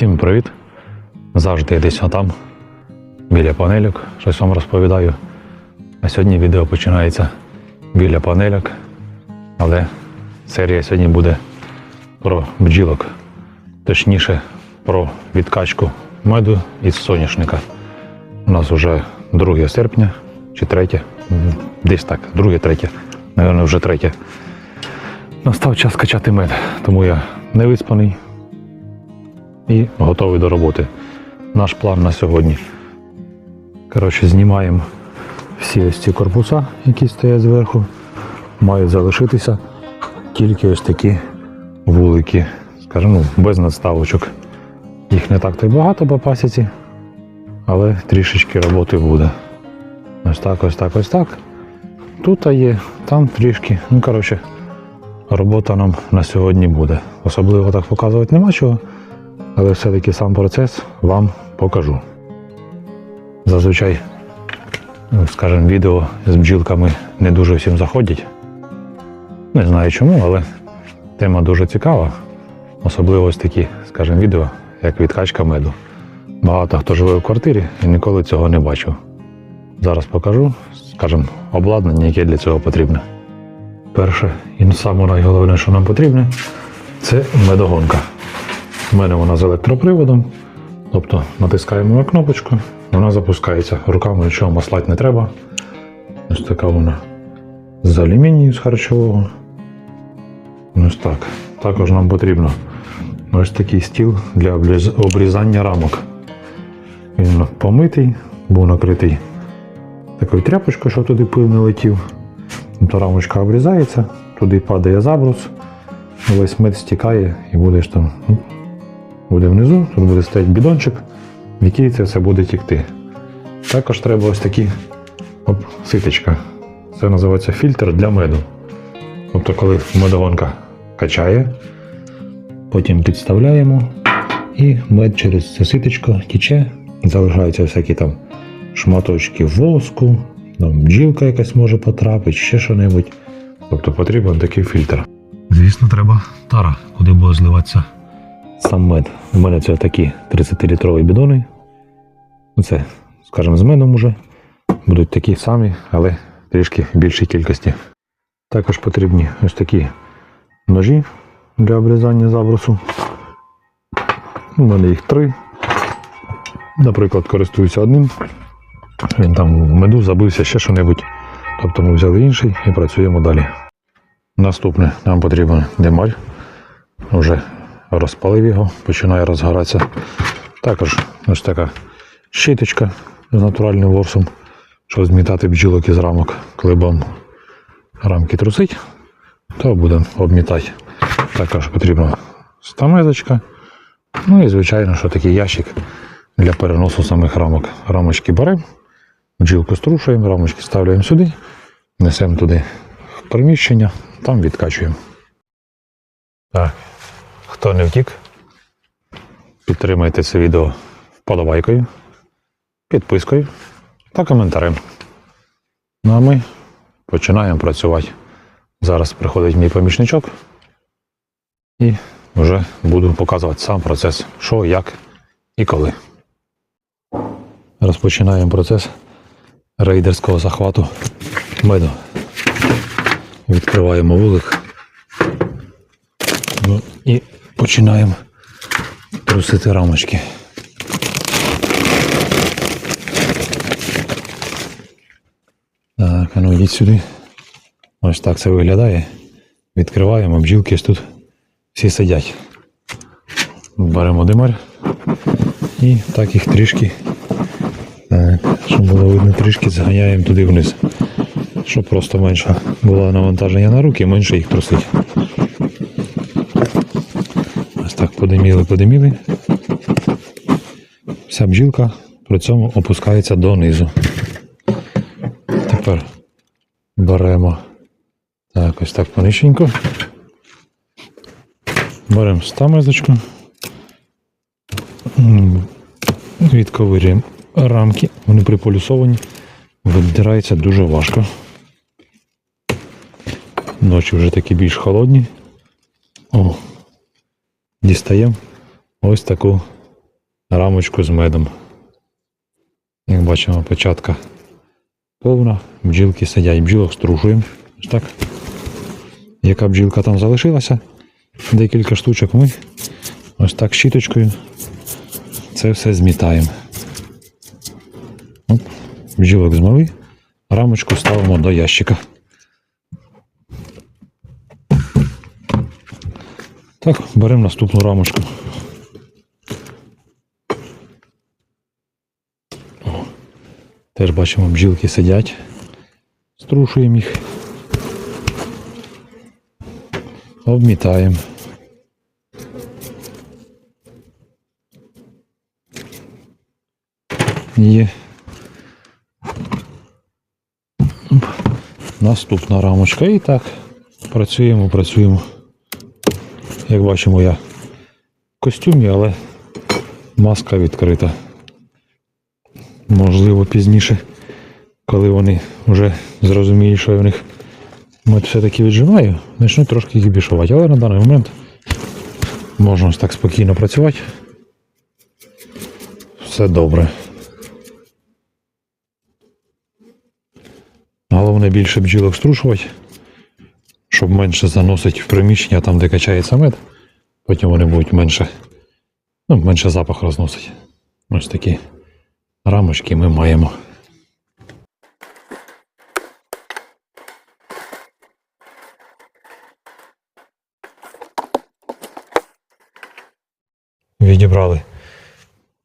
Всім привіт! Завжди я десь отам, біля панельок, щось вам розповідаю. А сьогодні відео починається біля панельок, але серія сьогодні буде про бджілок, точніше про відкачку меду із соняшника. У нас вже 2 серпня чи 3, десь так, 2-3, напевно, вже 3. Настав час качати мед, тому я не виспаний і готовий до роботи. Наш план на сьогодні. Коротше, знімаємо всі ось ці корпуса, які стоять зверху. Мають залишитися тільки ось такі вулики, скажімо, ну, без надставочок. Їх не так то й багато по пасіці, але трішечки роботи буде. Ось так, ось так, ось так. Тут є, там трішки. Ну, коротше, робота нам на сьогодні буде. Особливо так показувати нема чого, але все-таки сам процес вам покажу. Зазвичай, ну, скажімо, відео з бджілками не дуже всім заходять. Не знаю чому, але тема дуже цікава. Особливо ось такі, скажімо, відео, як відкачка меду. Багато хто живе в квартирі і ніколи цього не бачив. Зараз покажу, скажімо, обладнання, яке для цього потрібне. Перше і саме найголовніше, що нам потрібне, це медогонка. У мене вона з електроприводом. Тобто натискаємо на кнопочку, вона запускається. Руками нічого маслати не треба. Ось така вона з алюмінію з харчового. Ось так. Також нам потрібно ось такий стіл для обрізання рамок. Він помитий, був накритий такою тряпочкою, щоб туди пил не летів. То рамочка обрізається, туди падає забрус, весь мед стікає і будеш там. Буде внизу, тут буде стояти бідончик, в який це все буде тікти. Також треба ось такі оп, ситечка. Це називається фільтр для меду. Тобто, коли медогонка качає, потім підставляємо, і мед через це ситечко тіче, залишаються всякі там шматочки воску, там бджілка якась може потрапити, ще що-небудь. Тобто потрібен такий фільтр. Звісно, треба тара, куди буде зливатися сам мед. У мене це такі 30-літрові бідони. Це, скажімо, з медом уже. Будуть такі самі, але трішки більшій кількості. Також потрібні ось такі ножі для обрізання забросу. У мене їх три. Наприклад, користуюся одним. Він там в меду забився ще що-небудь. Тобто ми взяли інший і працюємо далі. Наступне нам потрібен демаль. Вже розпалив його, починає розгоратися. Також ось така щиточка з натуральним ворсом, щоб змітати бджілок із рамок. Коли будемо рамки трусить, то будемо обмітати. Також потрібна стамезочка. Ну і звичайно, що такий ящик для переносу самих рамок. Рамочки беремо, бджілку струшуємо, рамочки ставляємо сюди, несемо туди в приміщення, там відкачуємо. Так, хто не втік, підтримайте це відео вподобайкою, підпискою та коментарем. Ну а ми починаємо працювати. Зараз приходить мій помічничок і вже буду показувати сам процес, що, як і коли. Розпочинаємо процес рейдерського захвату меду. Відкриваємо вулик. Ну, і починаємо трусити рамочки. Так, а ну йдіть сюди. Ось так це виглядає. Відкриваємо, бджілки тут всі сидять. Беремо димар і так їх трішки, щоб було видно, трішки зганяємо туди вниз. Щоб просто менше було навантаження на руки, менше їх трусить. Подиміли, подиміли. Вся бджілка при цьому опускається донизу. Тепер беремо так, ось так понищенько. Беремо стамезочку. Відковирюємо рамки, вони приполюсовані, видираються дуже важко. Ночі вже такі більш холодні. О, дістаємо ось таку рамочку з медом. Як бачимо, початка повна, бджілки сидять, бджілок струшуємо. Ось так. Яка бджілка там залишилася, декілька штучок ми ось так щіточкою це все змітаємо. Оп, бджілок змили, рамочку ставимо до ящика. Так, беремо наступну рамочку. О, теж бачимо, бджілки сидять. Струшуємо їх. Обмітаємо. Є. Наступна рамочка. І так працюємо, працюємо. Як бачимо, я в костюмі, але маска відкрита. Можливо, пізніше, коли вони вже зрозуміють, що я в них мед все-таки віджимаю, почну трошки їх бішувати. Але на даний момент можна так спокійно працювати. Все добре. Головне більше бджілок струшувати, щоб менше заносить в приміщення там, де качається мед. Потім вони будуть менше, ну, менше запах розносить. Ось такі рамочки ми маємо. Відібрали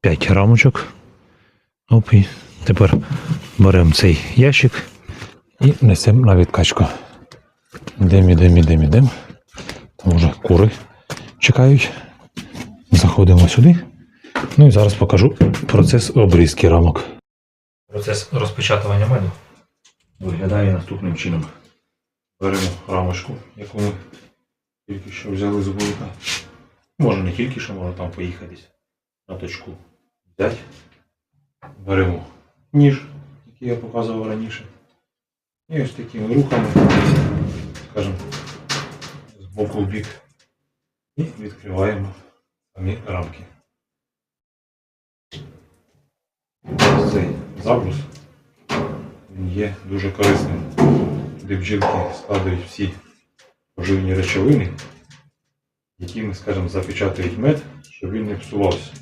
5 рамочок. Оп, і тепер беремо цей ящик і несемо на відкачку. Йдемо, йдемо, йдемо, йдемо. Там вже кури чекають. Заходимо сюди. Ну і зараз покажу процес обрізки рамок. Процес розпечатування меду виглядає наступним чином. Беремо рамочку, яку ми тільки що взяли з вулика. Може не тільки що, може там поїхатись на точку взяти. Беремо ніж, який я показував раніше. І ось такими рухами, скажімо, з боку в бік. І відкриваємо самі рамки. Цей він є дуже корисним, де бджілки складають всі поживні речовини, якими, скажімо, запечатують мед, щоб він не псувався.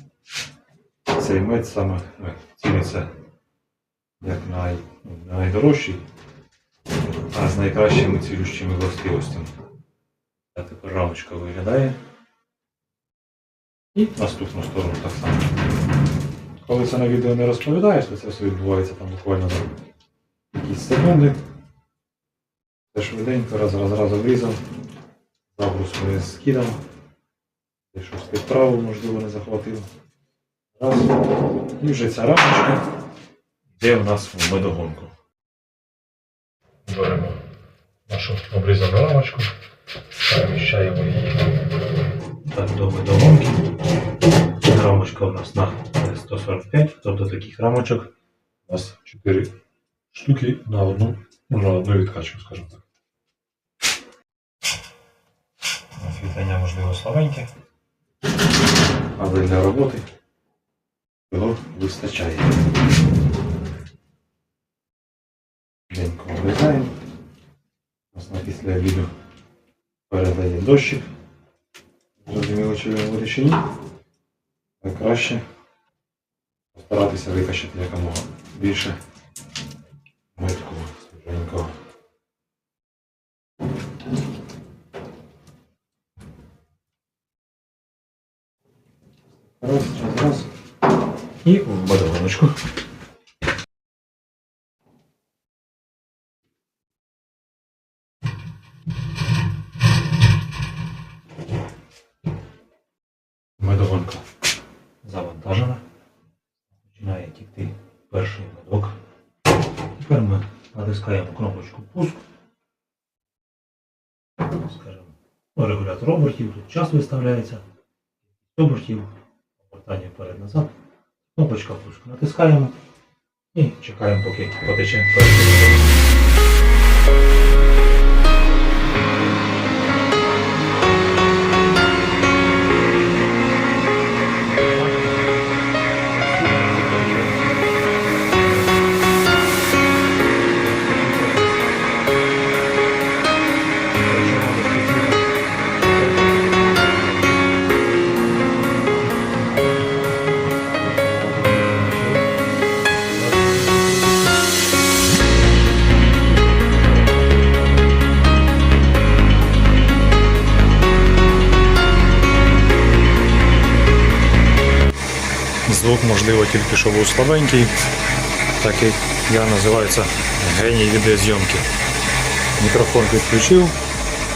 Цей мед саме ну, ціниться як най, ну, найдорожчий, з найкращими цілющими властивостями. А тепер рамочка виглядає. І наступну сторону так само. Коли це на відео не розповідаєш, то це все відбувається там буквально за якісь секунди. Це швиденько, раз, раз, раз обрізав, забрус вниз скидав, де щось підправив, можливо, не захватив. Раз. І вже ця рамочка йде у нас в медогонку. Беремо нашу обрізану рамочку, переміщаємо її так до медогонки. Рамочка у нас на 145, тобто таких рамочок у нас 4 штуки на одну, ну, на одну відкачку, скажімо так. Освітлення можливо слабеньке, але для роботи його вистачає. Денько обрізаємо. У нас на після обіду передає дощик. Зрозуміло, чи він буде чи ні. Але краще постаратися викачати якомога більше метку свіженького. Раз, раз, раз. І в бадалоночку. Натискаємо кнопочку пуск. Скажемо, регулятор обертів, тут час виставляється. Обертів, обертання вперед-назад. Кнопочка пуск. Натискаємо і чекаємо, поки потече тільки що був слабенький, так як я називаю це геній відеозйомки. Мікрофон підключив,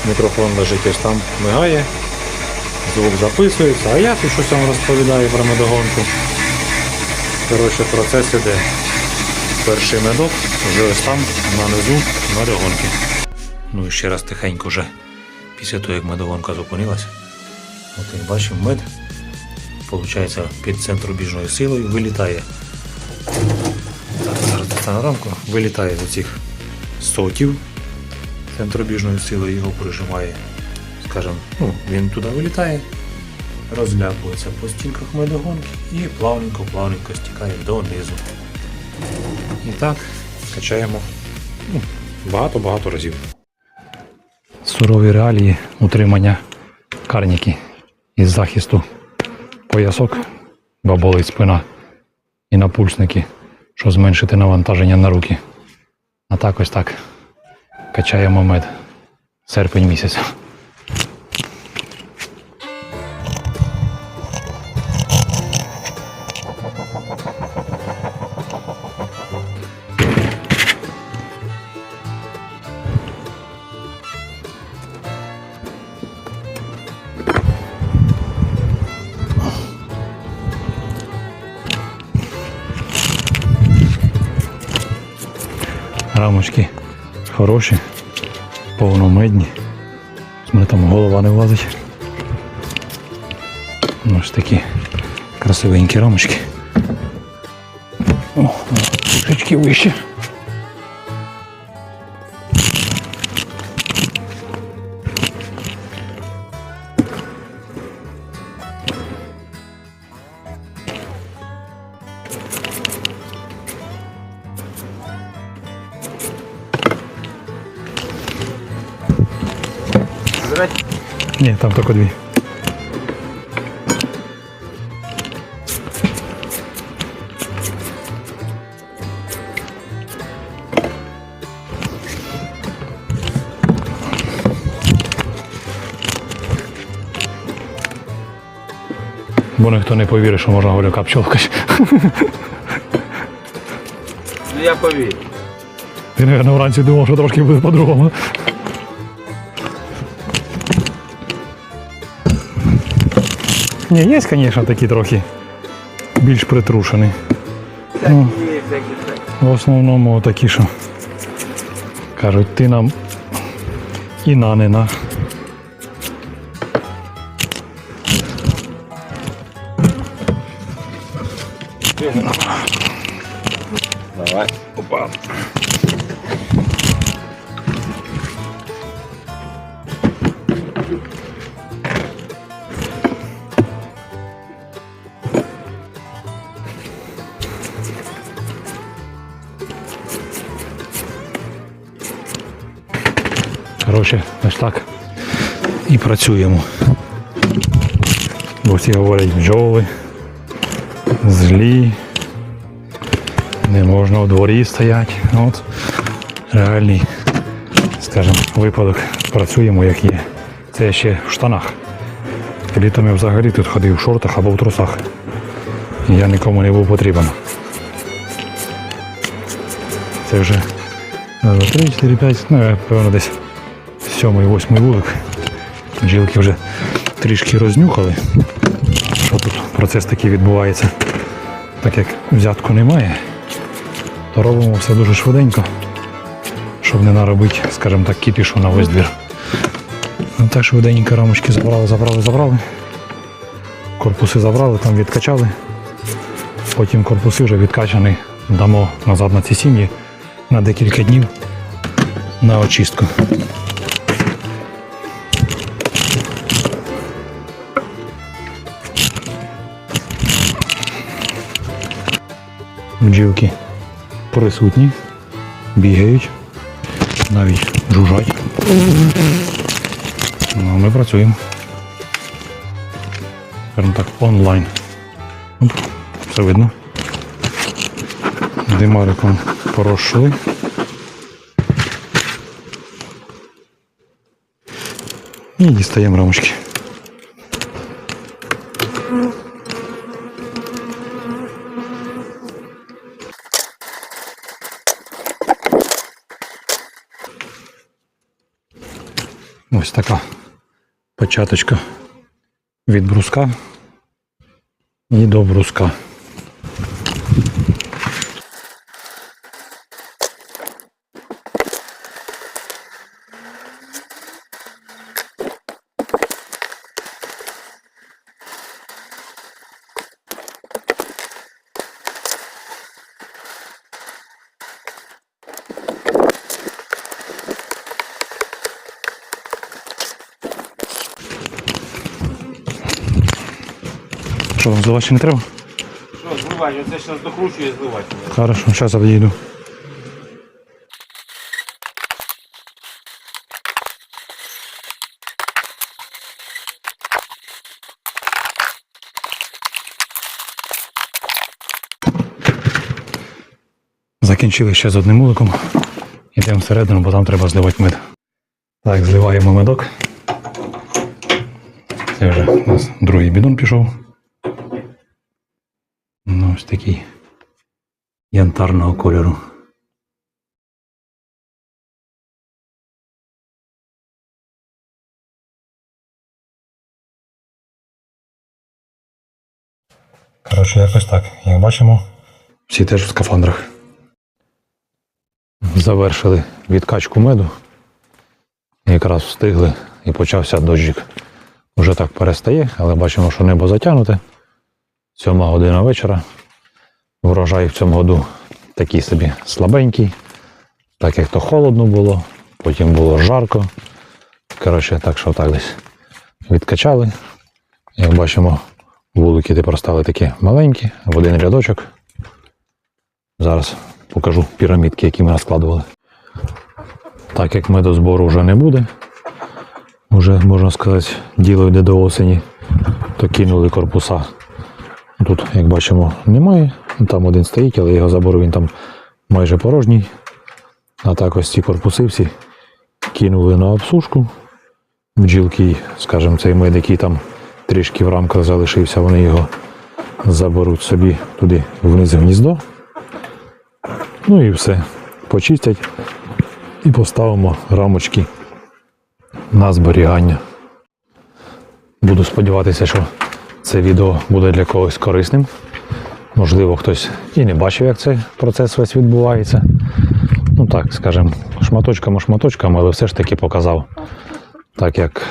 мікрофон лежить ось там, мигає, звук записується, а я тут щось вам розповідаю про медогонку. Коротше, процес іде. Перший медок вже ось там, на низу медогонки. Ну і ще раз тихенько вже після того, як медогонка зупинилась. От як бачимо, мед, виходить, під центр центробіжною силою вилітає. Зараз достану рамку, вилітає з цих сотів центробіжною силою його прижимає. Скажем, ну, він туди вилітає, розляпується по стінках медогонки і плавненько-плавненько стікає донизу. І так качаємо ну, багато-багато разів. Сурові реалії утримання карніки із захисту поясок, бо болить спина і напульсники, щоб зменшити навантаження на руки. А так ось так качаємо мед. Серпень місяць. Рамочки хороші, повномедні. Ось мене там голова не влазить. Ну, Ось такі красивенькі рамочки. О, трішечки вище. Ні, там тільки дві. Бо ніхто не повірить, що можна горюка пчолкати. Ну я повірю. Ти, мабуть, вранці думав, що трошки буде по-другому. Ні, є, звісно, такі трохи більш притрушені. Ну, в основному такі, що кажуть, ти нам і на не на. Давай. Опа. Так. І працюємо. Бо всі говорять бджоли, злі, не можна у дворі стояти. От реальний, скажімо, випадок. Працюємо як є. Це ще в штанах. Літом я взагалі тут ходив в шортах або в трусах. Я нікому не був потрібен. Це вже раз, два, три, чотири, п'ять, ну, я, певно, десь сьомий, восьмий вулик. Бджілки вже трішки рознюхали, що тут процес такий відбувається. Так як взятку немає, то робимо все дуже швиденько, щоб не наробити, скажімо так, кіпішу на весь двір. Ну, так швиденько рамочки забрали, забрали, забрали. Корпуси забрали, там відкачали. Потім корпуси вже відкачані, дамо назад на ці сім'ї на декілька днів на очистку. Бджілки присутні, бігають, навіть жужжать. Ну, ми працюємо. Скажімо так, онлайн. Все видно. Димариком порозшили. І дістаємо рамочки. Ось така початочка від бруска і до бруска. Що, зливати ще не треба? Що, зливай, оце зараз докручує зливати. Хорошо, зараз я підійду. Закінчили ще з одним муликом. Йдемо всередину, бо там треба зливати мед. Так, зливаємо медок. Це вже у нас другий бідон пішов. Такий янтарного кольору. Коротше, якось так. Як бачимо, всі теж в скафандрах. Завершили відкачку меду. Якраз встигли і почався дощик. Уже так перестає, але бачимо, що небо затягнуте. Сьома година вечора. Врожай в цьому году такий собі слабенький, так як то холодно було, потім було жарко. Коротше, так що так десь відкачали. Як бачимо, вулики тепер стали такі маленькі, в один рядочок. Зараз покажу пірамідки, які ми розкладували. Так як медозбору вже не буде, вже можна сказати, діло йде до осені, то кинули корпуса Тут, як бачимо, немає. Там один стоїть, але його забору він там майже порожній. А так ось ці корпуси всі кинули на обсушку. Бджілки, скажімо, цей мед, який там трішки в рамках залишився, вони його заберуть собі туди вниз гніздо. Ну і все. Почистять і поставимо рамочки на зберігання. Буду сподіватися, що це відео буде для когось корисним. Можливо, хтось і не бачив, як цей процес весь відбувається. Ну так, скажімо, шматочками шматочками, але все ж таки показав. Так як,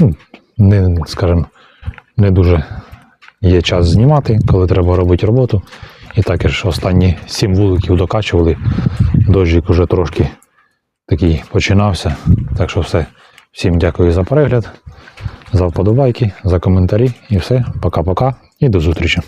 ну, не, скажімо, не дуже є час знімати, коли треба робити роботу. І також останні сім вуликів докачували. Дощик уже трошки такий починався. Так що все. Всім дякую за перегляд за вподобайки, за коментарі і все. Пока-пока і до зустрічі.